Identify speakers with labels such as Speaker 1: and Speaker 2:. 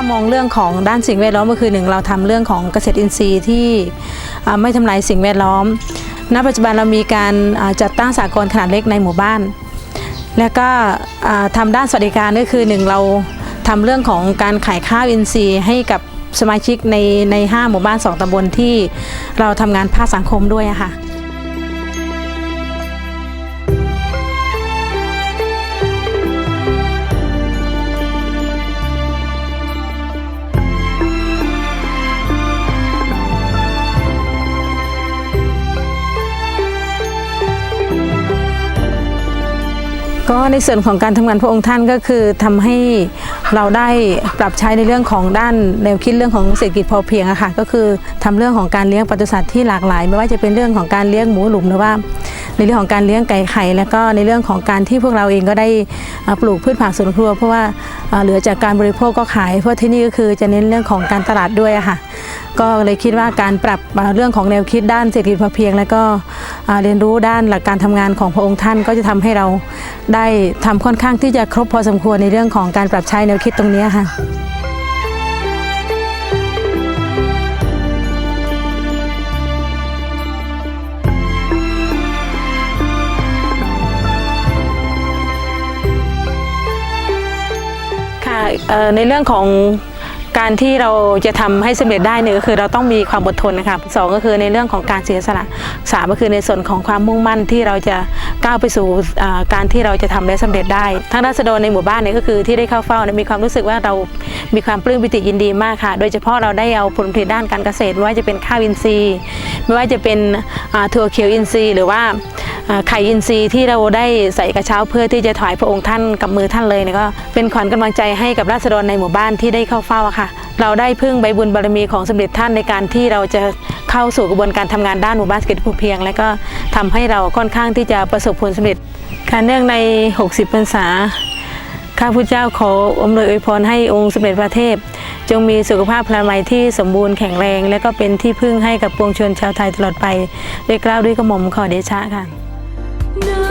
Speaker 1: ามองเรื่องของด้านสิ่งแวดล้อมก็คือหนึ่งเราทำเรื่องของเกษตรอินทรีย์ที่ไม่ทำลายสิ่งแวดล้อม ณ ปัจจุบันเรามีการจัดตั้งสากลขนาดเล็กในหมู่บ้าน แล้วก็อ่าทำด้านสวัสดิการก็คือหนึ่งเราทำเรื่องของการขายข้าวอินทรีย์ให้กับสมาชิกในในห้าหมู่บ้านสองตำบลที่เราทำงานภาคสังคมด้วยค่ะ ก็ในส่วนของการทำงานพระองค์ท่านก็คือทำให้เราได้ปรับใช้ในเรื่องของด้านแนวคิดเรื่องของเศรษฐกิจพอเพียงอะค่ะก็คือทำเรื่องของการเลี้ยงปศุสัตว์ที่หลากหลาย ไม่ว่าจะเป็นเรื่องของการเลี้ยงหมูหลุมหรือว่า ในเรื่องของการเลี้ยงไก่ไข่ แล้วก็ในเรื่องของการที่พวกเราเองก็ได้ปลูกพืชผักสวนครัว เพราะว่าเหลือจากการบริโภคก็ขายเพราะที่นี่ก็คือจะเน้นเรื่องของการตลาดด้วยอะค่ะ ก็เลยคิดว่าการปรับเรื่องของแนวคิดด้านเศรษฐกิจพอเพียง แล้วก็เรียนรู้ด้านหลักการทำงานของพระองค์ท่านก็จะทำให้เราได้ทำค่อนข้างที่จะครบพอสมควรในเรื่องของการปรับใช้แนวคิดตรงนี้ค่ะค่ะในเรื่องของ การที่เราจะทำให้สำเร็จได้เนี่ยก็คือเราต้องมีความอดทนนะคะสองก็คือในเรื่องของการเสียสละสามก็คือในส่วนของความมุ่งมั่นที่เราจะก้าวไปสู่การที่เราจะทำและสำเร็จได้ทั้งราษฎรในหมู่บ้านเนี่ยก็คือที่ได้เข้าเฝ้าเนี่ยมีความรู้สึกว่าเรามีความปลื้มปิติยินดีมากค่ะ โดยเฉพาะเราได้เอาผลผลิตด้านการเกษตรไม่ว่าจะเป็นข้าวอินทรีย์ ไม่ว่าจะเป็นถั่วเขียวอินทรีย์ หรือว่า ไข่อินทรีย์ที่เราได้ใส่กระเช้าเพื่อที่จะถวายพระองค์ท่านกับมือท่านเลยเนี่ยก็เป็นขวัญกำลังใจให้กับราษฎรในหมู่บ้านที่ได้เข้าเฝ้าค่ะ เราได้พึ่งใบบุญบารมีของสมเด็จท่านในการที่เราจะเข้าสู่กระบวนการทำงานด้านหมู่บ้านเศรษฐกิจพอเพียง และก็ทำให้เราค่อนข้างที่จะประสบผลสำเร็จการเนื่องใน 60พรรษาข้าพุทธเจ้าขออำนวยอวยพรให้องค์สมเด็จพระเทพ จงมีสุขภาพพลามัยที่สมบูรณ์แข็งแรง และก็เป็นที่พึ่งให้กับปวงชนชาวไทยตลอดไปด้วยกล้าวด้วยกระหม่อมขอเดชะค่ะ No.